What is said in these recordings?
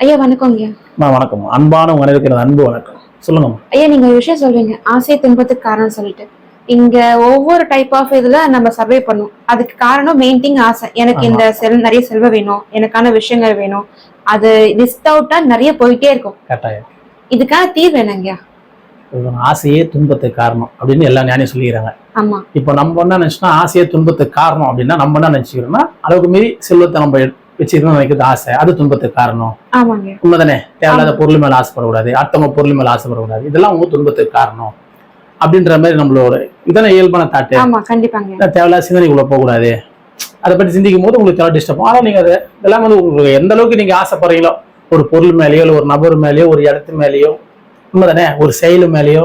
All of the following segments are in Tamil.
ஐயா வணக்கம் ஐயா. அம்மா வணக்கம். அன்பான உங்க எனது அன்பு வணக்கம். சொல்லுங்கம்மா ஐயா நீங்க ஒரு விஷயம் சொல்றீங்க. ஆசை துன்பத்துக்கு காரணம் சொல்லிட்டு. இங்க ஒவ்வொரு டைப் ஆஃப் இதுல நம்ம சர்வே பண்ணும் அதுக்கு காரணம் மெயின் திங் ஆசை. எனக்கு. இந்த செல் நிறைய செல்வம் வேணும். எனக்கான விஷயங்கள் வேணும். அது லிஸ்ட் அவுட்டா நிறைய போயிட்டே இருக்கும். கட்டாயம். இதுக்கான தீர்வு என்னங்கய்யா ஆசையே துன்பத்துக்கு காரணம் அப்படின்னு எல்லா ஞானியும் சொல்லிக்கிறாங்க. ஆமா. இப்போ நம்ம என்ன நினைச்சோம்னா ஆசையே துன்பத்துக்கு காரணம் அப்படின்னா நம்ம என்ன நினைச்சுக்கிறோம்னா அளவுக்கு மீறி செல்வத்தை நம்ம வச்சுக்கணும்னு நினைக்கிறது ஆசை. அது துன்பத்துக்கு காரணம். உண்மைதானே? தேவையில்லாத பொருள் மேல ஆசைப்படக்கூடாது. அடுத்தவங்க பொருள் மேல ஆசைப்படக்கூடாது. இதெல்லாம் உங்க துன்பத்துக்கு காரணம். அப்படின்ற மாதிரி நம்மளோட இதான இயல்பான தாட்டு தேவையில்லாத சிந்தனைக்குள்ள போகக்கூடாது. அதை பற்றி சிந்திக்கும் போது உங்களுக்கு தேவை டிஸ்டர்ப் ஆனால் நீங்கள் அதை இதெல்லாம் வந்து உங்களுக்கு எந்த அளவுக்கு நீங்கள் ஆசைப்படுறீங்களோ ஒரு பொருள் மேலேயோ இல்லை ஒரு நபர் மேலேயோ ஒரு இடத்து மேலேயோ உண்மைதானே? ஒரு செயல் மேலேயோ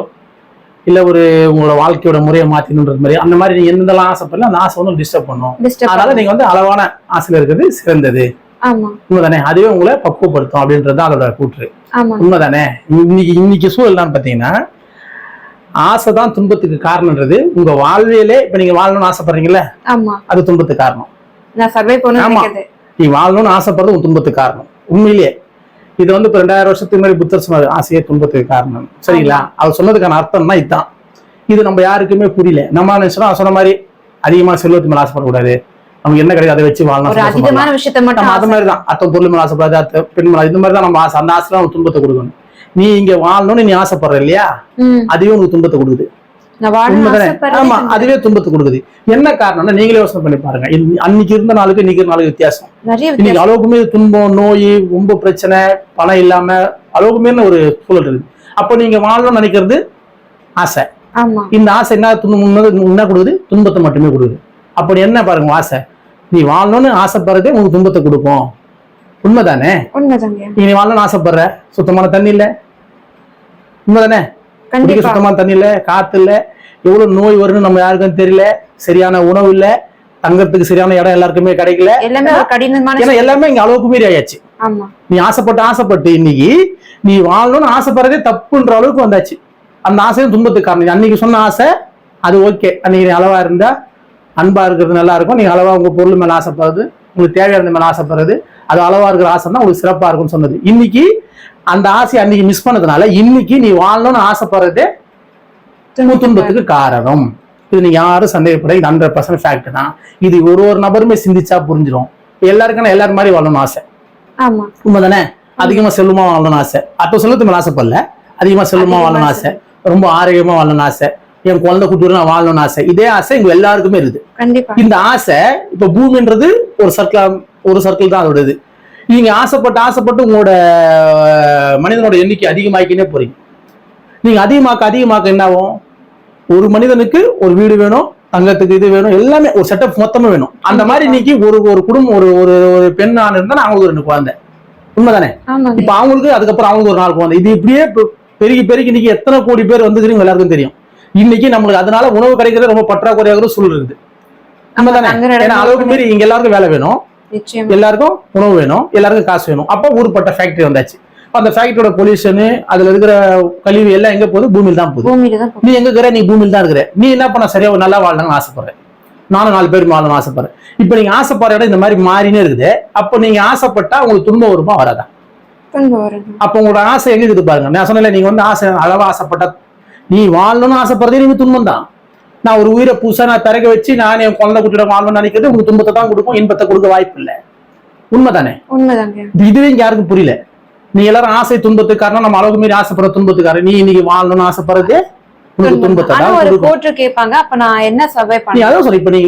இல்லை ஒரு உங்களோட வாழ்க்கையோட முறையை மாற்றணுன்றது மாதிரி. அந்த மாதிரி நீங்கள் எந்தெல்லாம் ஆசைப்படல அந்த ஆசை வந்து டிஸ்டர்ப் பண்ணும். அதனால நீங்கள் வந்து அளவான ஆசையில் இருக்கிறது சிறந்தது. உண்மைதானே? அதுவே உங்களை பக்குவப்படுத்தும் அப்படின்றது தான் அதோட கூற்று. உண்மைதானே? இன்னைக்கு இன்னைக்கு சூழல் பார்த்தீங்கன்னா ஆசை தான் துன்பத்துக்கு காரணம்ன்றது. உங்க வாழ்வியலே இப்ப நீங்க வாழணும்னு ஆசைப்படுறீங்கல்ல? ஆமா. அது துன்பத்துக்கு காரணம். நீ வாழணும்னு ஆசைப்படுறது உன் துன்பத்துக்கு காரணம். உண்மையிலேயே. இது வந்து இப்ப ரெண்டாயிரம் வருஷத்துக்கு முன்னாடி புத்தர் சொன்னாரு ஆசையே துன்பத்துக்கு காரணம். சரிங்களா? அவர் சொன்னதுக்கான அர்த்தம்னா இதுதான் இது நம்ம யாருக்குமே புரியல. நம்ம நினைச்சோம் சொன்ன மாதிரி அதிகமா செல்வத்து மேல ஆசைப்படக்கூடாது. நமக்கு என்ன கிடையாது அதை வச்சு வாழணும் விஷயத்த மட்டும் அது. மாதிரி தான் அத்த பொருள் மேல ஆசைப்படாது அத்த பெண் மேல இந்த மாதிரி தான் நம்ம ஆசை. அந்த ஆசை தான் துன்பத்தை கொடுக்கணும். நீ இங்க வாழணும்னு நீ ஆசைப்படுற இல்லையா? ம், அதுவே உனக்கு துன்பத்தை கொடுக்குது. ஆமா அதுவே துன்பத்தை கொடுக்குது. என்ன காரணம்னா நீங்களே யோசனை பண்ணி பாருங்க. அன்னைக்கு இருந்த நாளுக்கு இன்னைக்கு நாளுக்கு வித்தியாசம். இன்னைக்கு வித்தியாசம். அளவுக்கு மீறி துன்பம் நோய் ரொம்ப பிரச்சனை பணம் இல்லாம அளவுக்கு மீறின ஒரு சூழல் இருக்குது. அப்போ நீங்க வாழணும்னு நினைக்கிறது ஆசை. இந்த ஆசை என்ன துன்பம் என்ன கொடுக்குது? துன்பத்தை மட்டுமே கொடுக்குது. அப்படி என்ன பாருங்க ஆசை? நீ வாழணும்னு ஆசைப்படுறதே உனக்கு துன்பத்தை கொடுக்கும். உண்மைதானே? நீ வாழணும்னு ஆசைப்படுற? சுத்தமான தண்ணி இல்ல? உண்மைதானே? குடிக்க கண்டிப்பா. சுத்தமான தண்ணி இல்ல காத்து இல்ல எவ்வளவு நோய் வரும்னு நம்ம யாருக்கும் தெரியல சரியான உணவு இல்ல தங்கறதுக்கு சரியான இடம் எல்லாருக்குமே கிடைக்கல. எல்லாமே ஒரு கடினமான ஏன்னா எல்லாமே இங்க அளவுக்கு மீறி ஆயாச்சு. ஆமா. நீ ஆசைப்பட்டு ஆசைப்பட்டு இன்னைக்கு நீ வாழணும்னு ஆசைப்படுறதே தப்புன்ற அளவுக்கு வந்தாச்சு. அந்த ஆசையும் துன்பத்துக்கு காரணம். அன்னைக்கு சொன்ன ஆசை அது ஓகே. அன்னைக்கு நீ அளவா இருந்தா அன்பா இருக்கிறது நல்லா இருக்கும். நீ அளவா உங்க பொருள் மேல ஆசைப்படுறது உங்களுக்கு தேவையானது மேல ஆசைப்படுறது அது அளவா இருக்கிற ஆசை தான் உங்களுக்கு சிறப்பா இருக்கும்னு சொன்னது. இன்னைக்கு அந்த ஆசையை அன்னைக்கு மிஸ் பண்ணதுனால இன்னைக்கு நீ வாழணும்னு ஆசைப்படுறதே துன்பத்துக்கு காரணம். இது நீ யாரும் சந்தேகப்பட இது ஹண்ட்ரட் பர்சன்ட் ஃபேக்ட் தான். இது ஒரு ஒரு நபருமே சிந்திச்சா புரிஞ்சிடும் எல்லாருக்கும் எல்லாரும் மாதிரி வாழணும்னு ஆசை. ஆமா. உண்மைதானே? அதிகமா செல்வமா வாழணும்னு ஆசை. அப்ப செல்வத்து மேல ஆசைப்படல. அதிகமா அதிகமா வாழணும்னு ஆசை. ரொம்ப ஆரோக்கியமா வாழணும்னு ஆசை. என் குழந்தை குட்டியோட நான் வாழணும்னு ஆசை. இதே ஆசை இங்க எல்லாருக்குமே இருக்குது. இந்த ஆசை இப்ப பூமின்றது ஒரு சர்க்கிள் ஒரு சர்க்கிள் தான் அதோட இது நீங்க ஆசைப்பட்டு ஆசைப்பட்டு உங்களோட மனிதனோட எண்ணிக்கை அதிகமாக்கினே போறீங்க. நீங்க அதிகமாக்க அதிகமாக்க என்ன ஆகும்? ஒரு மனிதனுக்கு ஒரு வீடு வேணும் தங்கத்துக்கு இது வேணும் எல்லாமே ஒரு செட்டப் மொத்தமா வேணும். அந்த மாதிரி இன்னைக்கு ஒரு ஒரு குடும்பம் ஒரு ஒரு ஒரு பெண் ஆண் இருந்தா அவங்களுக்கு ரெண்டு குழந்தை. உண்மைதானே? இப்ப அவங்களுக்கு அதுக்கப்புறம் அவங்களுக்கு ஒரு நாள் குழந்தை. இது இப்படியே பெருகி பெருகி இன்னைக்கு எத்தனை கோடி பேர் வந்துக்கிறீங்க எல்லாருக்கும் தெரியும். இன்னைக்கு நம்மளுக்கு அதனால உணவு கிடைக்கிறது ரொம்ப பற்றாக்குறையாக சூழல் இருக்குது. உண்மைதானே? ஏன்னா அளவுக்கு மீறி இங்க எல்லாருக்கும் வேலை வேணும். எல்லாருக்கும் உணவு வேணும் எல்லாருக்கும் காசு வேணும். அப்போ ஊருப்பட்ட ஃபேக்டரி வந்தாச்சு. அந்த ஃபேக்டரியோட பொல்யூஷனு அதுல இருக்கிற கழிவு எல்லாம் எங்க போகுது? பூமியில் தான் போகுது. நீ எங்க இருக்கிற? நீ பூமியில் தான் இருக்கிற. நீ என்ன பண்ண? சரியா நல்லா வாழணும்னு ஆசைப்படுற. நானும் நாலு பேர் வாழணும்னு ஆசைப்படுறேன். இப்போ நீங்க ஆசைப்படுற இடம் இந்த மாதிரி மாறினே இருக்குது. அப்போ நீங்க ஆசைப்பட்டா உங்களுக்கு துன்பம் வருமா? வருது? அப்போ உங்களோட ஆசை எங்க இருக்குது பாருங்க. நான் சொன்னல நீங்க வந்து ஆசை அளவா ஆசைப்பட்டா நீ வாழணும்னு ஆசைப்படுறதே நீங்க துன்பம் தான் நான் ஒரு உயிரை புதுசா நான் திறக்க வச்சு நான் என் குழந்தை குட்டியோட வாழணும்னு நினைக்கிறது உங்களுக்கு துன்பத்தை தான் கொடுக்கும் இன்பத்தை கொடுக்க வாய்ப்பு இல்லை. உண்மைதானே? உண்மைதாங்க. இதுவே இங்க யாருக்கும் புரியல. நீ எல்லாரும் ஆசை துன்பத்துக்கு காரணம் நம்ம அளவுக்கு மீறி ஆசைப்படுற துன்பத்துக்கு காரணம் நீ இன்னைக்கு வாழணும்னு ஆசைப்படுறது உனக்கு துன்பத்தை ஒரு கோட்டு கேட்பாங்க அப்ப நான் என்ன சர்வே அதான் சொல்ற இப்ப நீ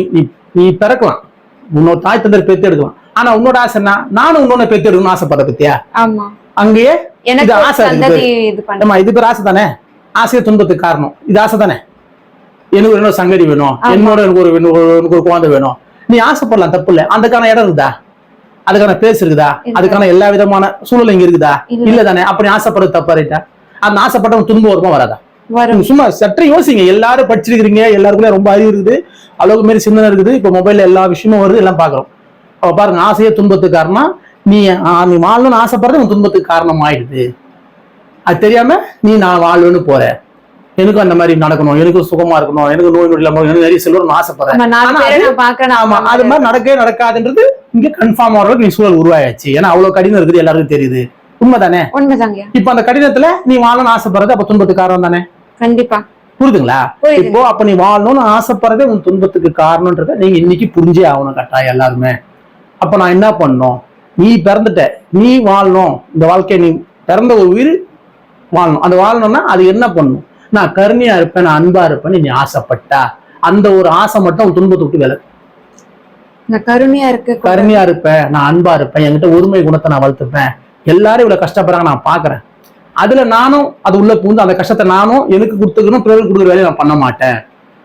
நீ பிறக்கலாம். உன்னோட தாய் தந்தர் பெத்து எடுக்கலாம். ஆனா உன்னோட ஆசை என்ன நானும் உன்னோட பெத்து எடுக்கணும்னு ஆசைப்படுற பத்தியா? அங்கேயே எனக்கு ஆசை இது பண்ண பேர் ஆசை தானே ஆசையை துன்பத்துக்கு காரணம். இது ஆசை தானே எனக்கு ஒரு இன்னொரு சங்கடி வேணும். என்னோட எனக்கு ஒரு எனக்கு ஒரு- குழந்தை வேணும். நீ ஆசைப்படலாம் தப்பு இல்லை அதுக்கான இடம் இருக்குதா? அதுக்கான பேஸ் இருக்குதா. அதுக்கான எல்லா விதமான சூழல் இங்க இருக்குதா? இல்ல. தானே. அப்படி ஆசைப்படுறது தப்பா ரைட்டா அந்த ஆசைப்பட்டவன் துன்பம் வருமா வராதா? சும்மா சற்று யோசிங்க. எல்லாரும் படிச்சிருக்கிறீங்க எல்லாருக்குமே ரொம்ப அறிவு இருக்குது. அளவுக்கு மாரி சிந்தனை இருக்குது. இப்போ மொபைல்ல எல்லா விஷயமும் வருது எல்லாம் பாக்குறோம் அப்ப பாருங்க ஆசையே துன்பத்துக்கு காரணம் நீ நீ வாழணும்னு ஆசைப்படுறது உன் துன்பத்துக்கு காரணம் ஆயிடுது அது தெரியாம நீ நான் வாழ்வேன்னு போற எனக்கும் அந்த மாதிரி நடக்கணும் எனக்கும் சுகமா இருக்கணும் எனக்கு நோய் நொடி இல்லாம எனக்கு நிறைய செல்வம் ஆசைப்படுறேன் ஆமா அது மாதிரி. நடக்கவே நடக்காதுன்றது இங்க கன்ஃபார்ம் ஆகிற அளவுக்கு நீ சூழல் உருவாயாச்சு. ஏன்னா அவ்வளவு கடினம் இருக்குது எல்லாருக்கும் தெரியுது. உண்மைதானே? உண்மைதாங்கய்யா. இப்ப அந்த கடிதத்துல நீ வாழணும்னு ஆசைப்படுறது அப்ப துன்பத்துக்கு காரணம் தானே? கண்டிப்பா. புரியுதுங்களா? புரியுது. இப்போ அப்ப நீ வாழணும்னு ஆசைப்படுறதே உன் துன்பத்துக்கு காரணம்ன்றத நீங்க இன்னைக்கு புரிஞ்சே ஆகணும் கட்டாயம் எல்லாருமே. அப்ப நான் என்ன பண்ணணும்? நீ பிறந்துட்ட நீ வாழணும். இந்த வாழ்க்கைய நீ பிறந்த ஒரு உயிர் வாழணும். அந்த வாழணும்னா அது என்ன பண்ணணும் நான் கருணையா இருப்பேன் நான் அன்பா இருப்பேன்னு நீ ஆசைப்பட்டா. அந்த ஒரு ஆசை மட்டும் உன் துன்பத்தை விட்டு விலகு. கருணையா இருக்கு கருணையா இருப்பேன் நான் அன்பா இருப்பேன் என்கிட்ட ஒருமை குணத்தை நான் வளர்த்துப்பேன். எல்லாரும் இவ்வளவு கஷ்டப்படுறாங்க நான் பாக்குறேன். அதுல நானும் அது உள்ள பூந்து அந்த கஷ்டத்தை நானும் எனக்கு கொடுத்துக்கணும் பிறகு கொடுக்குற வேலையை நான் பண்ண மாட்டேன்.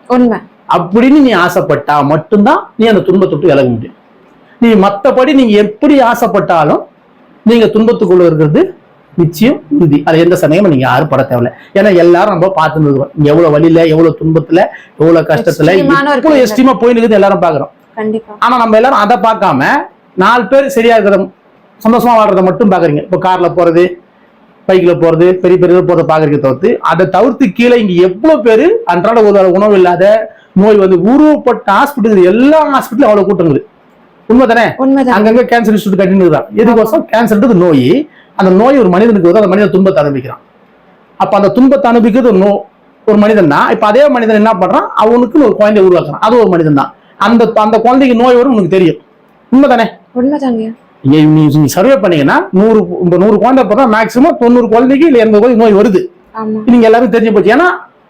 உண்மை. அப்படின்னு நீ ஆசைப்பட்டா மட்டும்தான் நீ அந்த துன்பத்தை விட்டு விலக முடியும். நீ மத்தபடி நீங்க எப்படி ஆசைப்பட்டாலும் நீங்க துன்பத்துக்குள்ள இருக்கிறது நிச்சயம் உறுதி. அது எந்த சமயமும் நீங்க யாரும் பட தேவையில்ல. ஏன்னா எல்லாரும் நம்ம பார்த்து இருக்கிறோம் இங்க எவ்வளவு வழியில எவ்வளவு துன்பத்துல எவ்வளவு கஷ்டத்துல எவ்வளவு எஸ்டிமா போய் இருக்குது எல்லாரும் பாக்குறோம் ஆனா நம்ம எல்லாரும் அதை பார்க்காம நாலு பேர் சரியா இருக்கிறத சந்தோஷமா வாழ்றத மட்டும் பாக்குறீங்க இப்போ கார்ல போறது பைக்ல போறது பெரிய பெரிய போறத பாக்குறீங்க தவிர்த்து அதை தவிர்த்து கீழே இங்க எவ்வளவு பேர் அன்றாட உணவு இல்லாத நோய் வந்து உருவப்பட்ட ஹாஸ்பிட்டல் எல்லா ஹாஸ்பிட்டலும் அவ்வளவு கூட்டங்கள். உண்மைதானே உண்மைதான்? அங்கங்க கேன்சர் இன்ஸ்டியூட் கட்டின்னு தான் எதுக்கோசம் கேன்சர்ன்றது நோய் அந்த நோய் ஒரு மனிதனுக்கு வருது அந்த மனிதன் துன்பத்தை அனுபவிக்கிறான். அப்ப அந்த துன்பத்தை அனுபவிக்கிறது ஒரு நோ ஒரு மனிதன் தான் இப்ப அதே மனிதன் என்ன பண்றான்? அவனுக்குன்னு ஒரு குழந்தைய உருவாக்குறான். அது ஒரு மனிதன் தான் அந்த அந்த குழந்தைக்கு நோய் வரும் உனக்கு தெரியும். உண்மைதானே? உண்மைதாங்கய்யா இங்க நீ நீ சர்வே பண்ணீங்கன்னா நூறு நூறு குழந்தை பிறந்தா மேக்ஸிமம் தொண்ணூறு குழந்தைக்கு இல்ல எண்பது குழந்தை நோய் வருது. நீங்க எல்லாரும் தெரிஞ்சு போச்சு. ஏன்னா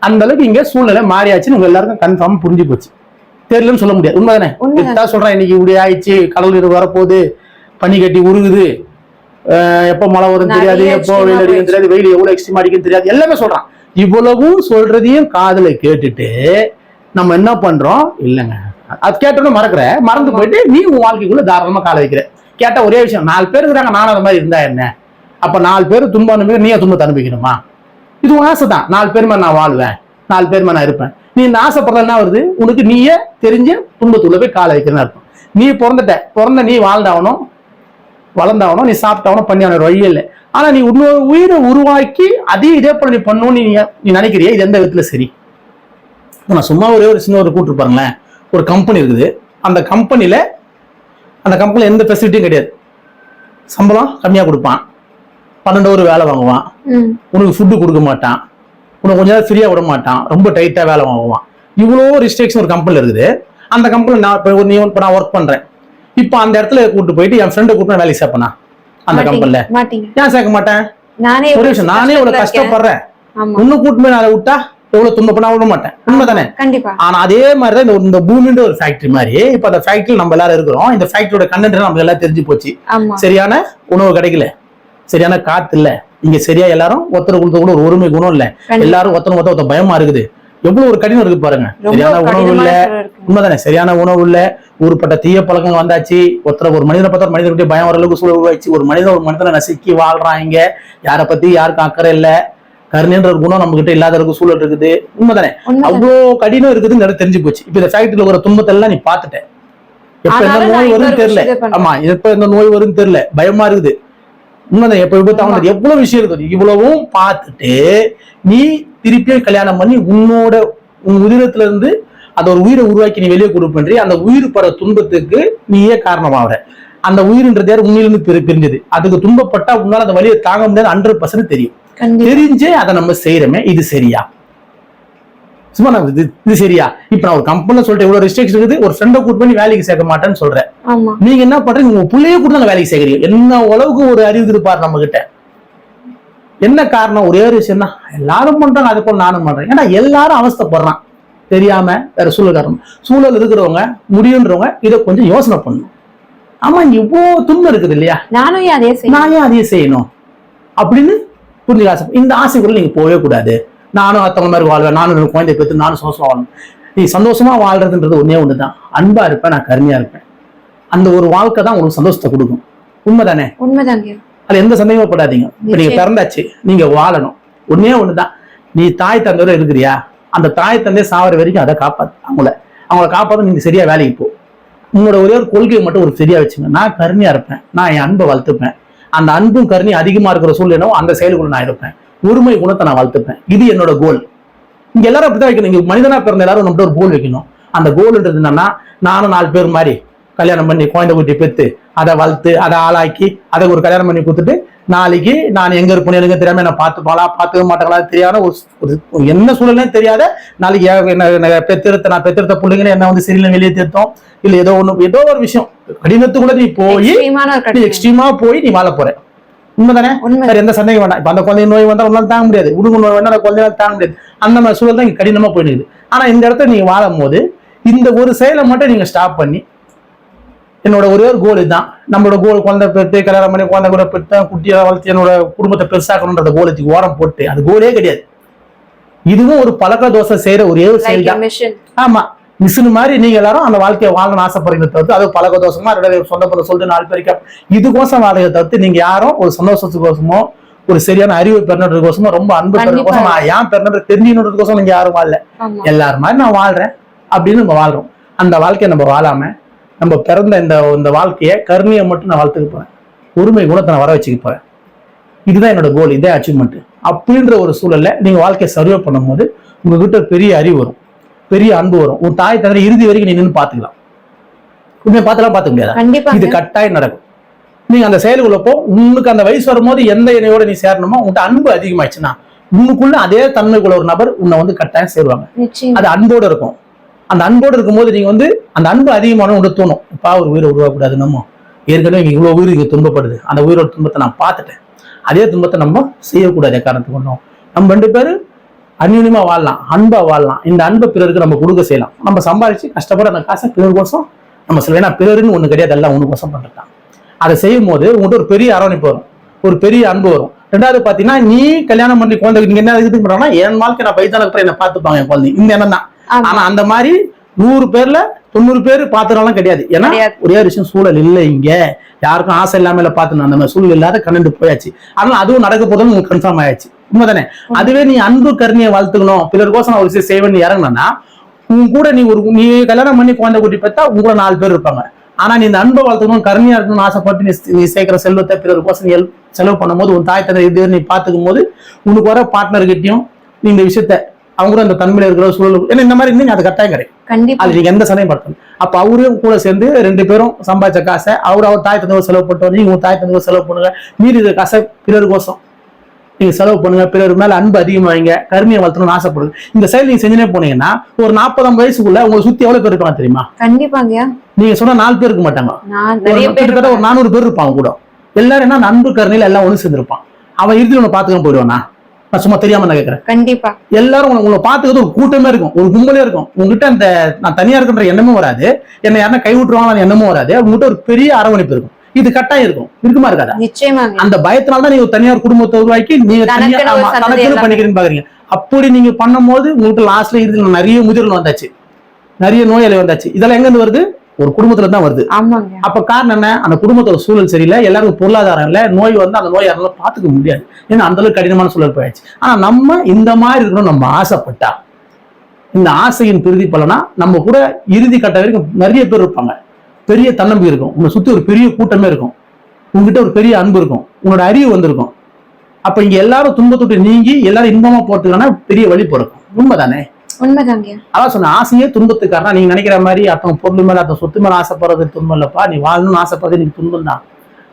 அந்த அளவுக்கு இங்க சூழ்நிலை மாறியாச்சுன்னு உங்க எல்லாருக்கும் கன்ஃபார்ம் புரிஞ்சு போச்சு. தெரியலன்னு சொல்ல முடியாது. உண்மைதானே? இதுதான் சொல்றேன். இன்னைக்கு இப்படி ஆயிடுச்சு. கடல் நீர் வரப்போகுது. பனி கட்டி உருகுது. எப்போ மழை வரும் தெரியாது. எப்போ வெயில் அடிக்கும். தெரியாது. வெயில் எவ்வளவு எக்ஸ்ட்ரீம் அடிக்கும் தெரியாது. எல்லாமே சொல்றான். இவ்வளவும் சொல்றதையும் காதுல கேட்டுட்டு நம்ம என்ன பண்றோம்? இல்லைங்க. அது கேட்டோன்னு மறக்கிற. மறந்து. போயிட்டு நீ உன் வாழ்க்கைக்குள்ள தாராளமா கால வைக்கிற. கேட்ட ஒரே விஷயம். நாலு பேர் இருக்கிறாங்க. நானும் அந்த மாதிரி இருந்தா என்ன? அப்ப நாலு பேர் துன்பம் அனுபவிக்க நீ துன்பத்தை அனுபவிக்கணுமா? இது உன் ஆசை தான் நாலு பேர் நான் வாழ்வேன். நாலு பேர் நான் இருப்பேன். நீ இந்த ஆசைப்படுறது என்ன வருது? உனக்கு நீயே தெரிஞ்ச துன்பத்துள்ள போய் காலை வைக்கிறன்னு அர்த்தம். நீ பிறந்துட்ட பிறந்த நீ வாழ்ந்தாவணும் வளர்ந்தாவணும் நீ சாப்பிட்டாவணும் பண்ணி அவன வழியே இல்லை. ஆனா நீ இன்னொரு உயிரை உருவாக்கி அதையும் இதே போல நீ பண்ணணும்னு நீ நீ நினைக்கிறியா? இது எந்த விதத்துல சரி? நான் சும்மா ஒரே ஒரு சின்ன ஒரு கூட்டு பாருங்களேன். ஒரு கம்பெனி இருக்குது. அந்த கம்பெனில அந்த கம்பெனில எந்த ஃபெசிலிட்டியும் கிடையாது. சம்பளம் கம்மியா கொடுப்பான். பன்னெண்டு ஒரு வேலை வாங்குவான். உனக்கு ஃபுட்டு கொடுக்க மாட்டான். உனக்கு கொஞ்ச நேரம் ஃப்ரீயா விட மாட்டான். ரொம்ப டைட்டா வேலை வாங்குவான். இவ்வளோ ரிஸ்ட்ரிக்ஷன் ஒரு கம்பெனில இருக்குது. அந்த கம்பெனில நான் இப்போ நீ இப்போ நான் ஒர்க் பண்றேன். இப்போ அந்த இடத்துல கூட்டு போயிட்டு என் ஃப்ரெண்டை நான் வேலைக்கு சேர்ப்பேனா? அந்த மாட்டீங்க ஏன் சேர்க்க மாட்டேன்? நானே ஒரு விஷயம் நானே இருக்கேன். கஷ்டப்படுறேன். இன்னும் கூட்டு போய் நான் விட்டா எவ்வளவு துன்பப்பட விட மாட்டேன். உண்மைதானே? கண்டிப்பா. ஆனா அதே மாதிரிதான் இந்த இந்த பூமின்ற ஒரு ஃபேக்டரி மாதிரி இப்ப அந்த ஃபேக்டரியில் நம்ம எல்லாரும் இருக்கிறோம். இந்த ஃபேக்டரியோட கண்டென்ட் நமக்கு எல்லாம் தெரிஞ்சு போச்சு. சரியான உணவு கிடைக்கல. சரியான காத்து இல்ல. இங்க சரியா எல்லாரும் ஒருத்தர் ஒருத்தர் கூட ஒரு ஒருமை குணம் இல்ல. எல்லாரும் ஒருத்தர் ஒருத்தர் பயமா இருக்குது. எவ்வளவு ஒரு கடினம் இருக்கு பாருங்க. சரியான உணவு இல்ல. இருக்கு. உண்மைதானே? சரியான உணவு இல்ல. ஊருப்பட்ட தீய பழக்கங்கள் வந்தாச்சு. ஒருத்தர் ஒரு மனிதனை பார்த்தா மனிதனுடைய பயம் வர அளவுக்கு சூழல் உருவாச்சு ஒரு மனிதன் ஒரு மனிதனை நசுக்கி வாழ்றாங்க. யாரை பத்தி யாருக்கும் அக்கறை இல்ல. கருணைன்ற ஒரு குணம் நம்ம கிட்ட இல்லாத அளவுக்கு சூழல் இருக்குது. உண்மைதானே? அவ்வளோ கடினம் இருக்குதுன்னு எனக்கு தெரிஞ்சு போச்சு. இப்ப இந்த ஃபேக்டரியில ஒரு துன்பத்தை எல்லாம் நீ பாத்துட்ட எப்ப எந்த நோய் வரும்னு தெரியல. ஆமா எப்ப எந்த நோய் வரும்னு தெரியல. பயமா இருக்குது. உண்மைதான் எப்ப விபத்து ஆமா. ஆகுது எவ்வளவு விஷயம் இருக்குது? இவ்வளவும் பார்த்துட்டு நீ திருப்பியும் கல்யாணம் பண்ணி உன்னோட உன் உதிரத்துல இருந்து அந்த ஒரு உயிரை உருவாக்கி நீ வெளியே கொடு பண்றி அந்த உயிர் பட துன்பத்துக்கு நீயே காரணமாகற அந்த உயிர்ன்றது யார்? உன்னிலிருந்து பிரி பிரிஞ்சது. அதுக்கு துன்பப்பட்டா உன்னால அந்த வழியை தாங்க முடியாது ஹண்ட்ரட் பர்சன்ட் தெரியும். தெரிஞ்சே அதை நம்ம செய்யறோமே இது சரியா? சும்மா நான் இது இது சரியா? இப்ப நான் ஒரு கம்பெனில சொல்லிட்டு இவ்வளவு ரெஸ்ட்ரிக்ஷன் இருக்குது ஒரு ஃப்ரெண்டை கூட்டு பண்ணி வேலைக்கு சேர்க்க மாட்டேன்னு சொல்றேன். நீங்க என்ன பண்றீங்க? உங்க பிள்ளைய கூட நாங்க வேலைக்கு சேர்க்கறீங்க. என்ன அளவுக்கு ஒரு அறிவு இருப்பார் நம்ம கிட்ட என்ன காரணம்? ஒரே ஒரு விஷயம் தான். எல்லாரும் பண்றாங்க அதை போல நானும் பண்றேன். ஏன்னா எல்லாரும் அவஸ்தைப்படுறான். தெரியாம வேற சூழல் காரணம் சூழல் இருக்கிறவங்க முடியுன்றவங்க இதை கொஞ்சம் யோசனை பண்ணணும் ஆமா இங்க இவ்வளவு துன்பம் இருக்குது இல்லையா? நானும் அதே செய்யணும்? நான் ஏன் அதையும் செய்யணும்? அப்படின்னு புரிஞ்சுக்க ஆசை இந்த ஆசைக்குள்ள நீங்க போகவே கூடாது. நானும் அத்தவங்க மாதிரி வாழ்வேன். நானும் ஒரு குழந்தை பெற்று நானும் சந்தோஷமா வாழணும். நீ சந்தோஷமா வாழ்றதுன்றது ஒன்னே ஒண்ணுதான். அன்பா இருப்பேன் நான் கருமையா இருப்பேன். அந்த ஒரு வாழ்க்கை தான் உங்களுக்கு சந்தோஷத்தை கொடுக்கும். உண்மைதானே? உண்மைதாங்க அது எந்த சந்தேகமும் படாதீங்க இப்ப நீங்க. பிறந்தாச்சு நீங்க வாழணும். ஒன்னே ஒண்ணுதான். நீ தாய் தந்தையோட இருக்கிறியா? அந்த தாய் தந்தை சாவர வரைக்கும் அதை காப்பாத்து அவங்கள. அவங்கள காப்பாத்த நீங்க சரியா வேலைக்கு போ. உங்களோட ஒரே ஒரு கொள்கையை மட்டும் ஒரு சரியா வச்சுங்க. நான் கருணையா இருப்பேன். நான் என் அன்பை வளர்த்துப்பேன். அந்த அன்பும் கருணையும் அதிகமா இருக்கிற சூழ்நிலை அந்த செயலுக்குள்ள நான் இருப்பேன். ஒருமை குணத்தை நான் வளர்த்துப்பேன். இது என்னோட கோல் இங்க எல்லாரும் அப்படித்தான் வைக்கணும். இங்க மனிதனா பிறந்த எல்லாரும் நம்மகிட்ட ஒரு கோல் வைக்கணும். அந்த கோல்ன்றது என்னன்னா நானும் நாலு பேர் மாதிரி கல்யாணம் பண்ணி குழந்தை குட்டி பெத்து அதை வளர்த்து அதை ஆளாக்கி அதை ஒரு கல்யாணம் பண்ணி கொடுத்துட்டு நாளைக்கு நான் எங்க இருப்பேன் எனக்கு தெரியாம என்ன பார்த்துப்பாளா பார்த்துக்க மாட்டாங்களா தெரியாத ஒரு என்ன சூழ்நிலை தெரியாத நாளைக்கு என்ன- பெத்திருத்த நான் பெத்திருத்த பிள்ளைங்க என்ன வந்து சரியில்லை வெளியே தேர்த்தோம். இல்ல ஏதோ ஒண்ணு ஏதோ ஒரு விஷயம். கடினத்துக்குள்ள நீ போய் எக்ஸ்ட்ரீமா போய் நீ வாழ போற. உண்மைதானே? உண்மை. எந்த சந்தேகம் வேண்டாம். இப்ப அந்த குழந்தை நோய் வந்தா உன்னால தாங்க முடியாது. உடுங்க நோய் வந்தா அந்த குழந்தையால தாங்க முடியாது. அந்த மாதிரி சூழல் தான் இங்க கடினமா போயிடுது ஆனா இந்த இடத்துல நீங்க வாழும் போது இந்த ஒரு செயலை மட்டும் நீங்க ஸ்டாப் பண்ணி என்னோட ஒரே ஒரு கோல் இதுதான். நம்மளோட கோல் குழந்தை பெற்று கல்யாணம் பண்ணி குழந்தை கூட பெற்று குட்டியை வளர்த்து என்னோட குடும்பத்தை பெருசாக்கணுன்ற கோலத்துக்கு ஓரம் போட்டு அது கோலே கிடையாது. இதுவும் ஒரு பழக்க தோசை செய்யற ஒரே ஒரு செயல் தான். ஆமா. மிஷின் மாதிரி நீங்க எல்லாரும் அந்த வாழ்க்கையை வாழணும்னு ஆசைப்படுறீங்க தவிர்த்து அது பழக்க தோஷமா ரெண்டாவது சொந்த பந்த சொல்லிட்டு நாலு பேருக்கு இதுக்கோசம் வாழறதை தவிர்த்து நீங்க யாரும் ஒரு சந்தோஷத்துக்கோசமோ ஒரு சரியான அறிவு பெறணுன்றதுக்கோசமோ ரொம்ப அன்பு. பெறணுக்கோசம் நான் ஏன் பெறணுன்ற தெரிஞ்சுன்றதுக்கோசம் நீங்க யாரும் வாழல. எல்லாரும் மாதிரி நான் வாழ்றேன் அப்படின்னு நம்ம வாழ்றோம். அந்த வாழ்க்கையை நம்ம வாழாம நம்ம பிறந்த இந்த இந்த வாழ்க்கையை கருணையை மட்டும் நான் வளர்த்துக்க போறேன். உரிமை குணத்தை நான் வர வச்சுக்க போறேன். இதுதான் என்னோட கோல் இதே அச்சீவ்மெண்ட் அப்படின்ற ஒரு சூழல்ல நீங்க வாழ்க்கையை சர்வே பண்ணும்போது உங்ககிட்ட பெரிய அறிவு வரும். பெரிய அன்பு வரும். உன் தாய் தந்தை இறுதி வரைக்கும் நீ நின்று பாத்துக்கலாம் உண்மையை பார்த்துலாம் பார்த்துக்க முடியாதா? இது கட்டாயம் நடக்கும். நீங்க அந்த செயலுக்குள்ள போ உனக்கு அந்த வயசு வரும்போது எந்த இணையோட நீ சேரணுமோ உன்கிட்ட அன்பு அதிகமாச்சுன்னா உனக்குள்ள அதே தன்மைக்குள்ள ஒரு நபர் உன்னை வந்து கட்டாயம் சேருவாங்க. அது அன்போடு இருக்கும். அந்த அன்போடு இருக்கும்போது நீங்க வந்து அந்த அன்பு அதிகமான உங்களுக்கு தோணும். இப்பா ஒரு உயிரை உருவாக்கக்கூடாது நம்ம. ஏற்கனவே இங்க இவ்வளவு உயிர் இங்க துன்பப்படுது. அந்த உயிரோட துன்பத்தை நான் பார்த்துட்டேன். அதே துன்பத்தை நம்ம செய்யக்கூடாது காரணத்துக்கு ஒன்றும் நம்ம ரெண்டு பேரும் அந்யூன்யமா வாழலாம் அன்பா வாழலாம். இந்த அன்பை பிறருக்கு நம்ம கொடுக்க செய்யலாம். நம்ம சம்பாதிச்சு கஷ்டப்பட அந்த காசை பிறர் கோசம் நம்ம சொல்ல பிறருன்னு ஒண்ணு கிடையாது எல்லாம் ஒண்ணு கோசம் பண்றதுதான் அதை செய்யும் போது உங்கள்கிட்ட ஒரு பெரிய அரவணைப்பு வரும். ஒரு பெரிய அன்பு வரும். ரெண்டாவது பாத்தீங்கன்னா நீ கல்யாணம் பண்ணி குழந்தைக்கு நீங்க என்ன இது பண்றாங்கன்னா என் வாழ்க்கை நான் வயதான அப்புறம் என்ன பார்த்துப்பாங்க என் குழந்தை. இந்த எண்ணம் தான் ஆனா அந்த மாதிரி நூறு பேர்ல தொண்ணூறு பேர் பாத்துறாலும் கிடையாது. ஏன்னா. ஒரே விஷயம் சூழல் இல்லை இங்க. யாருக்கும் ஆசை இல்லாம இல்ல பாத்துணும் அந்த மாதிரி சூழல் இல்லாத கண்டு போயாச்சு. அதனால அதுவும் நடக்க போதும் கன்ஃபார்ம் ஆயாச்சு. உண்மைதானே? அதுவே நீ அன்பு கருணையை வளர்த்துக்கணும் பிறருக்கோசம் நான் ஒரு விஷயம் செய்வேன் இறங்கினா உன் கூட நீ ஒரு நீ கல்யாணம் பண்ணி குழந்தை குட்டி பெத்தா உங்க கூட நாலு பேர் இருப்பாங்க. ஆனா நீ இந்த அன்பை வளர்த்துக்கணும் கருணையா இருக்கணும்னு ஆசைப்பட்டு நீ நீ சேர்க்கிற செல்வத்தை பிறருக்கோசம் நீ செலவு பண்ணும்போது உன் தாய் தந்தை இது நீ பாத்துக்கும் போது உனக்கு வர பார்ட்னர் கிட்டயும் நீ இந்த விஷயத்த அவங்க கூட அந்த தன்மையில இருக்கிற சூழல் ஏன்னா இந்த மாதிரி இருந்தீங்க அது கட்டாயம் கண்டிப்பா. அது நீங்க எந்த சண்டையும் படுத்தணும் அப்ப அவரும் கூட சேர்ந்து ரெண்டு பேரும் சம்பாதிச்ச காசை அவர் அவர் தாய் தந்தை செலவு பண்ணிட்டு நீங்க உங்க தாய் தந்தை செலவு பண்ணுங்க. மீறி இருக்கிற காசை பிறருக்கோசம் நீங்க செலவு பண்ணுங்க பிறர் மேல அன்பு அதிகமா வைங்க கருமையை வளர்த்தணும்னு ஆசைப்படுங்க இந்த செயல் நீங்க செஞ்சுனே போனீங்கன்னா ஒரு நாற்பதாம் வயசுக்குள்ள உங்களை சுத்தி எவ்வளவு பேர் இருப்பாங்க தெரியுமா? கண்டிப்பாங்கய்யா. நீங்க சொன்னா நாலு பேர் இருக்க மாட்டாங்க. ஒரு கிட்டத்தட்ட நானூறு பேர் இருப்பாங்க கூட. எல்லாரும் என்ன அன்பு கருணையில எல்லாம் ஒண்ணு சேர்ந்திருப்பான். அவன் இறுதியில் உன்னை பாத்துக்க போயிடுவானா? நான் சும்மா தெரியாம நான் கேட்கறேன் கண்டிப்பா. எல்லாரும் உங்களை பார்த்துக்கிறது ஒரு கூட்டமே இருக்கும். ஒரு கும்பலே இருக்கும். உங்ககிட்ட அந்த நான் தனியா இருக்கின்ற எண்ணமும் வராது. என்னை யாரும் கை விட்டுருவாங்க எண்ணமும் வராது. உங்ககிட்ட ஒரு பெரிய அரவணைப்பு இருக்கும். இது கட்டாயம் இருக்கும். இருக்குமா இருக்காதா? நிச்சயமாங்க அந்த பயத்தினால தான் நீங்க தனியார் குடும்பத்தை உருவாக்கி நீங்க. பண்ணிக்கிறீங்கன்னு பாக்குறீங்க. அப்படி நீங்க பண்ணும்போது உங்களுக்கு லாஸ்ட்ல இதுல நிறைய முதிர்கள் வந்தாச்சு. நிறைய நோயாளி வந்தாச்சு. இதெல்லாம் எங்க இருந்து வருது? ஒரு குடும்பத்துல தான் வருது. அப்ப காரணம் என்ன? அந்த குடும்பத்தோட சூழல் சரியில்லை. எல்லாருக்கும் பொருளாதாரம் இல்லை. நோய் வந்து அந்த நோய் யாராலும் பார்த்துக்க முடியாது. ஏன்னா அந்த அளவுக்கு கடினமான சூழல் போயாச்சு. ஆனா நம்ம இந்த மாதிரி இருக்கணும் நம்ம ஆசைப்பட்டா இந்த ஆசையின் பிரிதி பலனா நம்ம கூட இறுதி கட்ட வரைக்கும் நிறைய பேர் இருப்பாங்க. பெரிய தன்னம்பிக்கை இருக்கும். உங்களை சுத்தி ஒரு பெரிய கூட்டமே இருக்கும். உங்ககிட்ட ஒரு பெரிய அன்பு இருக்கும். உங்களோட அறிவு வந்திருக்கும். அப்ப இங்க எல்லாரும் துன்பத்தொட்டு நீங்கி எல்லாரும் இன்பமா போறதுக்கான பெரிய வழி பிறக்கும். உண்மைதானே? உண்மைதாங்க அதான் சொன்ன ஆசையே துன்பத்துக்காரனா. நீங்க நினைக்கிற மாதிரி அத்தவங்க பொருள் மேல அத்தவங்க சொத்து மேல ஆசைப்படுறது துன்பம் இல்லப்பா. நீ வாழணும்னு ஆசைப்படுறது நீ துன்பம் தான்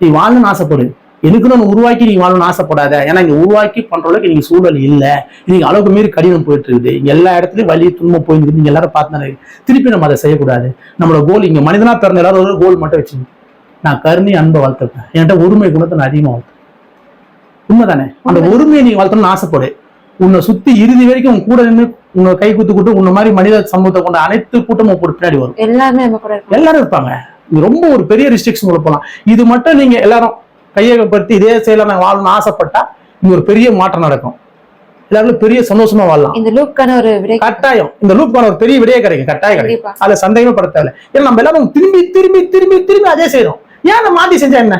நீ வாழணும்னு ஆசைப்படு. எனக்குன்னு ஒண்ணு உருவாக்கி நீ வாழணும்னு ஆசைப்படாத. ஏன்னா இங்க உருவாக்கி பண்ற அளவுக்கு நீங்க சூழல் இல்ல. நீங்க அளவுக்கு மீறி கடினம் போயிட்டு இருக்குது இங்க எல்லா இடத்துலயும் வலி துன்பம் போயிருக்கு நீங்க எல்லாரும் பார்த்து திருப்பி நம்ம அதை செய்யக்கூடாது. நம்மளோட கோல் இங்க மனிதனா பிறந்த எல்லாரும் ஒரு கோல் மட்டும் வச்சுங்க நான் கருணை அன்பை வளர்த்துப்பேன். என்கிட்ட ஒருமை குணத்தை நான் அதிகமா வளர்த்தேன் உண்மைதானே? அந்த ஒருமையை நீ வளர்த்தணும்னு ஆசைப்படு. உன்னை சுத்தி இறுதி வரைக்கும் கூட நின்று உன்னை கை குத்து கூட்டு உன்ன மாதிரி மனித சமூகத்தை கொண்ட அனைத்து கூட்டமும் கூட பின்னாடி வரும். எல்லாருமே எல்லாரும் இருப்பாங்க. ரொம்ப ஒரு பெரிய ரிஸ்ட்ரிக்ஷன் போலாம். இது மட்டும் நீங்க எல்லாரும் கையகப்படுத்தி இதே செயல நான் வாழணும்னு ஆசைப்பட்டா இங்க ஒரு பெரிய மாற்றம் நடக்கும். எல்லாரும் பெரிய சந்தோஷமா வாழலாம். இந்த லூப்க்கான ஒரு விடை கட்டாயம். இந்த லூப்கான ஒரு பெரிய விடையே கிடைக்கும். கட்டாயம் கிடைக்கும். அதுல சந்தேகமே பட தேவையில்ல ஏன்னா நம்ம எல்லாரும் திரும்பி திரும்பி திரும்பி திரும்பி அதே செய்யறோம் ஏன் அதை மாத்தி செஞ்சா என்ன?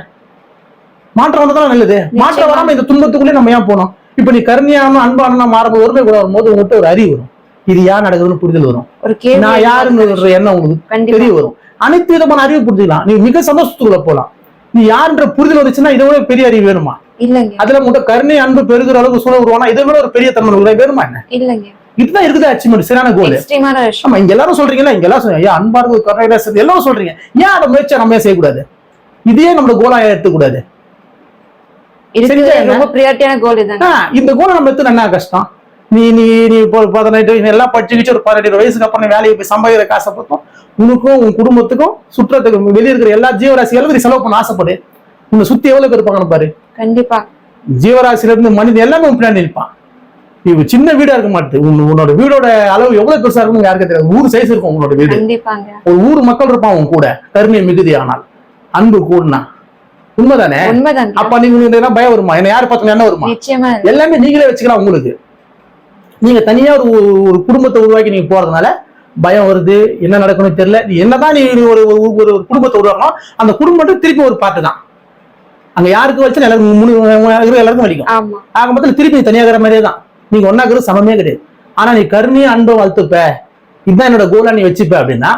மாற்றம் வந்ததான் நல்லது. மாற்றம் வராம இந்த துன்பத்துக்குள்ளே நம்ம ஏன் போனோம்? இப்ப நீ கருணையான அன்பான மாறும்போது ஒருமை கூட வரும்போது உங்ககிட்ட ஒரு அறிவு வரும். இது ஏன் நடக்குதுன்னு புரிதல் வரும். நான் யாருன்னு எண்ணம் உங்களுக்கு தெரிய வரும். அனைத்து விதமான அறிவு புரிஞ்சுக்கலாம். நீ மிக சந்தோஷத்துக்குள்ள போலாம். நீ யாருன்ற புரிதல் வந்துச்சுன்னா இதை விட பெரிய அறிவு வேணுமா? இல்லைங்க. அதுல உங்கள்கிட்ட கருணை அன்பு பெருகிற அளவுக்கு சூழல் உருவானா? இதை விட ஒரு பெரிய தன்மை உங்களுக்கு வேணுமா என்ன? இல்லைங்க. இதுதான் இருக்குது அச்சீவ்மெண்ட் சரியான கோல் ஆமா இங்க எல்லாரும் சொல்றீங்களா இங்க எல்லாம் ஐயா அன்பா இருக்கு இருக்குது எல்லாரும் சொல்றீங்க. ஏன் அதை முயற்சியை நம்ம செய்யக்கூடாது? இதே நம்மளோட கோலா எடுத்துக்கூடாது இந்த கோலை நம்ம எடுத்து என்ன கஷ்டம். நீ நீ நீ இப்போ பதினெட்டு எல்லாம் படிச்சுக்கிச்சு ஒரு பதினெட்டு வயசுக்கு அப்புறம் வேலையை போய் சம்பாதிக்கிற காசை பார்த்தோம். உனக்கும் உன் குடும்பத்துக்கும் சுற்றத்துக்கும் வெளியே இருக்கிற எல்லா ஜீவராசிகளுக்கும் நீ செலவு பண்ண ஆசைப்படு. உன்னை சுத்தி எவ்வளவு பேர் இருப்பாங்கன்னு பாரு. கண்டிப்பா. ஜீவராசில இருந்து மனிதன் எல்லாமே உன் பின்னாடி நிற்பான். ஒரு சின்ன வீடா இருக்க மாட்டேது உன் உன்னோட வீடோட அளவு எவ்வளவு பெருசா இருக்கும் யாருக்கு தெரியாது. ஊர் சைஸ் இருக்கும் உன்னோட வீடு. ஒரு ஊர் மக்கள் இருப்பான் உன் கூட. கருணை மிகுதி ஆனால். அன்பு கூடுனா. உண்மைதானே? அப்ப நீங்க பயம் வருமா? என்ன யாரு பார்த்தா என்ன வருமா. எல்லாமே நீங்களே வச்சுக்கலாம் உங்களுக்கு. நீங்க தனியா ஒரு ஒரு குடும்பத்தை உருவாக்கி நீங்க போறதுனால பயம் வருது என்ன நடக்கணும்னு தெரியல. நீ என்னதான் நீ ஒரு ஒரு குடும்பத்தை உருவாக்கணும் அந்த குடும்பத்தை திருப்பி ஒரு பாட்டு தான் அங்க யாருக்கு வச்சு எல்லாருக்கும் முழு எல்லாருக்கும் வலிக்கும். ஆக மொத்தம் திருப்பி நீ தனியாகிற மாதிரியே தான். நீங்க ஒன்னாக்குறது சமமே கிடையாது. ஆனா நீ கருணையை அன்பை வளர்த்துப்ப. இதுதான் என்னோட கோலா நீ வச்சுப்ப அப்படின்னா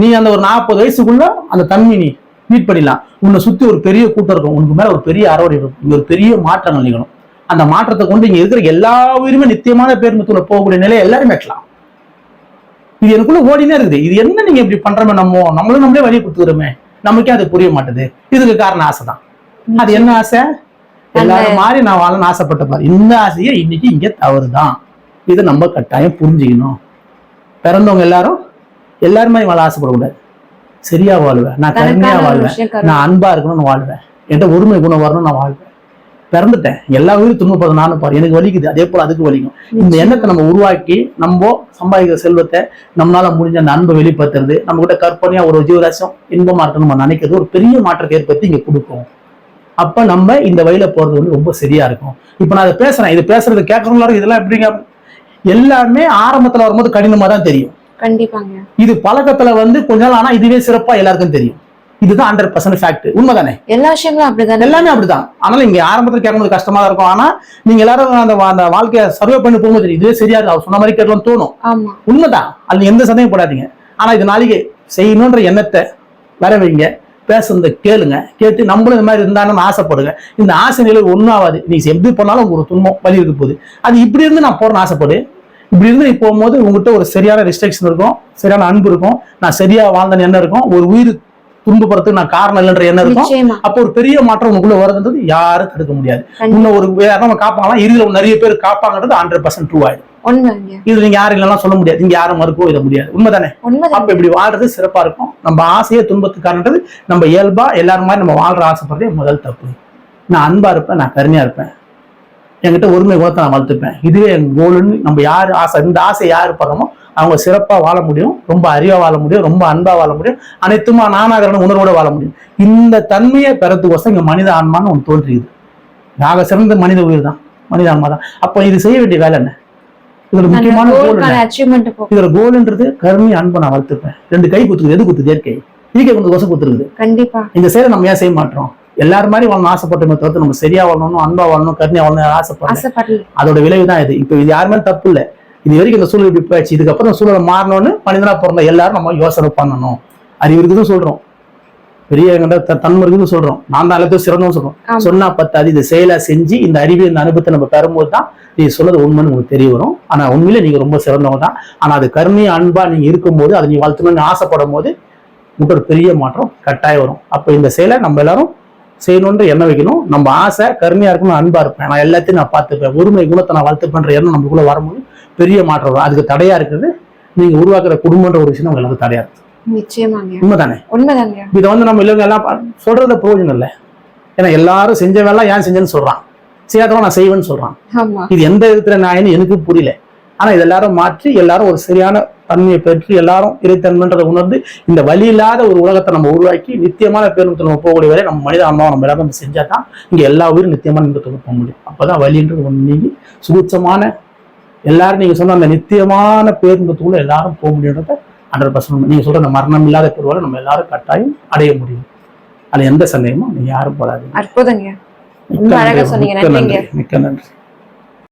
நீ அந்த ஒரு நாற்பது வயசுக்குள்ள அந்த தன்மை நீ மீட் பண்ணிடலாம். உன்னை சுத்தி ஒரு பெரிய கூட்டம் இருக்கும். உனக்கு மேல ஒரு பெரிய அறவடை இருக்கும். ஒரு பெரிய மாற்றங்கள் நிகழும். அந்த மாற்றத்தை கொண்டு இங்க இருக்கிற எல்லா உயிருமே நித்தியமான பேருமத்துல போகக்கூடிய நிலையை எல்லாரும் எட்டலாம் இது எனக்குள்ள ஓடினே இருக்குது. இது என்ன நீங்க இப்படி பண்றோமே நம்ம? நம்மளும் நம்மளே வழி கொடுத்துக்கிறோமே. நமக்கே அது புரிய மாட்டுது. இதுக்கு காரணம் ஆசை தான் அது என்ன ஆசை? எல்லாரும் மாதிரி நான் வாழணும்னு ஆசைப்பட்ட பாரு. இந்த ஆசையை இன்னைக்கு இங்க தவறுதான். இதை நம்ம கட்டாயம் புரிஞ்சுக்கணும். பிறந்தவங்க எல்லாரும் எல்லாரும் மாதிரி வாழ ஆசைப்படக்கூடாது. சரியா வாழ்வேன் நான் கருமையா வாழ்வேன். நான் அன்பா இருக்கணும்னு வாழ்வேன் என்கிட்ட ஒருமை குணம் வரணும்னு நான் வாழ்வேன் பிறந்துட்டேன். எல்லா உயிரும் துன்பப்படும் நானும் பாரு எனக்கு வலிக்குது. அதே போல அதுக்கு வலிக்கும். இந்த எண்ணத்தை நம்ம உருவாக்கி நம்ம சம்பாதிக்கிற செல்வத்தை நம்மளால முடிஞ்ச அந்த அன்பை வெளிப்படுத்துறது நம்ம கிட்ட கற்பனையா ஒரு ஜீவராசியம் இன்பமா இருக்கணும் நம்ம நினைக்கிறது ஒரு பெரிய மாற்றத்தை ஏற்படுத்தி இங்க கொடுக்கும். அப்ப நம்ம இந்த வழியில போறது வந்து ரொம்ப சரியா இருக்கும். இப்ப நான் இதை பேசுறேன். இது பேசுறது கேட்கறவங்களும் இதெல்லாம் எப்படிங்க? எல்லாமே ஆரம்பத்துல வரும்போது கடினமா தான் தெரியும். கண்டிப்பாங்க. இது பழக்கத்துல வந்து கொஞ்ச நாள் ஆனா இதுவே சிறப்பா எல்லாருக்கும் தெரியும். இதுதான் ஹண்ட்ரட் பர்சன்ட் ஃபேக்ட் உண்மைதானே? எல்லா விஷயங்களும் அப்படிதானே? எல்லாமே அப்படிதான். ஆனாலும் இங்க ஆரம்பத்துல கேட்கும்போது கஷ்டமா தான் இருக்கும். ஆனா நீங்க எல்லாரும் அந்த அந்த வாழ்க்கையை சர்வே பண்ணி போகும்போது இதுவே சரியா இருக்கு? அவர் சொன்ன மாதிரி கேட்கலாம் தோணும். உண்மைதான். அதுல எந்த சந்தேகம் படாதீங்க. ஆனா இது நாளைக்கு செய்யணுன்ற எண்ணத்தை வர வைங்க. பேசுறத கேளுங்க. கேட்டு நம்மளும் இந்த மாதிரி இருந்தாலும் ஆசைப்படுங்க. இந்த ஆசை நிலை ஒன்றும் ஆகாது. நீ எப்படி பண்ணாலும் உங்களுக்கு ஒரு துன்பம் வலி இருக்க போகுது. அது இப்படி இருந்து நான் போறேன்னு ஆசைப்படு. இப்படி இருந்து நீ போகும்போது உங்ககிட்ட ஒரு சரியான ரெஸ்ட்ரிக்ஷன் இருக்கும். சரியான அன்பு இருக்கும். நான் சரியா வாழ்ந்தேன்னு எண்ணம் இருக்கும். ஒரு உயிர் துன்பப்படுறதுக்கு நான் காரணம் இல்லைன்ற எண்ணம் இருக்கும். அப்போ ஒரு பெரிய மாற்றம் உங்களுக்குள்ள வருதுன்றது யாரும் தடுக்க முடியாது. இன்னும் ஒரு யாரும் காப்பாங்களாம் இறுதியில் நிறைய பேர் காப்பாங்கன்றது ஹண்ட்ரட் பர்சன்ட் ட்ரூ ஆயிடும். இது நீங்க யாரும் இல்லைன்னா சொல்ல முடியாது. இங்க யாரும் மறுக்கவும் இத முடியாது. உண்மைதானே? அப்ப இப்படி வாழ்றது சிறப்பா இருக்கும். நம்ம ஆசையே துன்பத்துக்காரன்றது நம்ம இயல்பா எல்லாரும் மாதிரி நம்ம வாழ்ற ஆசைப்படுறதே முதல் தப்பு. நான் அன்பா இருப்பேன் நான் கருணையா இருப்பேன். என்கிட்ட ஒருமை குணத்தை நான் வளர்த்துப்பேன். இதுவே என் கோலுன்னு நம்ம யார் ஆசை இந்த ஆசை யார் படுறோமோ அவங்க சிறப்பா வாழ முடியும் ரொம்ப அறிவா வாழ முடியும் ரொம்ப அன்பா வாழ முடியும் அனைத்துமா நானாகிற உணர்வோட வாழ முடியும். இந்த தன்மையை பெறத்துக்கோசம் இங்க மனித ஆன்மான்னு ஒன்று தோன்றியது. நாக சிறந்த மனித உயிர் தான் மனித ஆன்மா தான். அப்போ இது செய்ய வேண்டிய வேலை என்ன? இதுல முக்கியமான கோல் இதுல கோல்ன்றது கருணை அன்பை நான் வளர்த்துப்பேன். ரெண்டு கை குத்துக்குது எது குத்துது? இயற்கை. இயற்கை கொஞ்சம் கொசு குத்துருக்குது கண்டிப்பா. இந்த செயலை நம்ம ஏன் செய்ய மாட்டோம்? எல்லாரும் மாதிரி வாழணும் ஆசைப்பட்டோமே தவிர்த்து நம்ம சரியா வாழணும் அன்பா வாழணும் கருணையா வாழணும் ஆசைப்படல. அதோட விளைவு தான் இது. இப்போ இது யாருமே தப்பு இல்லை. இது வரைக்கும் இந்த சூழல் இப்படி போயாச்சு இதுக்கப்புறம் இந்த சூழலை மாறணும்னு மனிதனா பிறந்த எல்லாரும் நம்ம யோசனை பண்ணணும். அறிவு இருக்குதுன்னு சொல்றோம். பெரிய தன்மை சொல்றோம். நான் தான் எல்லாத்தையும் சிறந்தோம் சொல்றோம். சொன்னா பத்தாது. இதை செயலா செஞ்சு இந்த அறிவு இந்த அனுபவத்தை நம்ம பெறும்போது தான் நீ சொன்னது உண்மைன்னு உங்களுக்கு தெரிய வரும். ஆனா உண்மையில நீங்க ரொம்ப சிறந்தவங்க தான். ஆனா அது கருணை அன்பா நீங்க இருக்கும்போது அதை நீ வளர்த்தணும்னு ஆசைப்படும் போது உங்களுக்கு ஒரு பெரிய மாற்றம் கட்டாயம் வரும். அப்ப இந்த செயலை நம்ம எல்லாரும் செய்யணுன்ற எண்ணம் வைக்கணும். நம்ம ஆசை கருமையா இருக்கணும் அன்பா இருப்பேன். நான் எல்லாத்தையும் நான் பார்த்துப்பேன். ஒருமை குணத்தை நான் வளர்த்துப்பேன்ற எண்ணம் நமக்குள்ள வரும்போது பெரிய மாற்றம் வரும். அதுக்கு தடையா இருக்குது நீங்க உருவாக்குற குடும்பன்ற ஒரு விஷயம் உங்களுக்கு தடையா இருக்கு. நிச்சயமாங்க. உண்மைதானே? உண்மைதாங்க. இதை வந்து நம்ம இல்லைங்க எல்லாம் சொல்றத பிரயோஜனம் இல்லை. ஏன்னா எல்லாரும் செஞ்ச வேலை ஏன் செஞ்சேன்னு சொல்றான். செய்யாதவன் நான் செய்வேன்னு சொல்றான். இது எந்த விதத்துல நான் எனக்கு புரியல. ஆனா இது எல்லாரும் மாற்றி எல்லாரும் ஒரு சரியான தன்மையை பெற்று எல்லாரும் இறைத்தன்மைன்றதை உணர்ந்து இந்த வழி இல்லாத ஒரு உலகத்தை நம்ம உருவாக்கி நித்தியமான பேருந்து நம்ம போகக்கூடிய வரை நம்ம மனித ஆன்மாவை நம்ம எல்லாரும் செஞ்சா தான் இங்க எல்லா உயிரும் நித்தியமான நிமிடத்துக்கு போக முடியும். அப்பதான் வழின்றது ஒன்று நீங்கி சுபிச்சமான எல்லாரும் நீங்க சொன்ன அந்த நித்தியமான பேருந்தத்துக்குள்ள எல்லாரும் போக முடியுன்றத ஹண்ட்ரட் பர்சன்ட் நீங்க சொல்ற அந்த மரணம் இல்லாத பெருவாரை நம்ம எல்லாரும் கட்டாயம் அடைய முடியும். அதுல எந்த சந்தேகமும் நீங்க யாரும் போடாதீங்க அற்புதங்க. மிக்க நன்றி.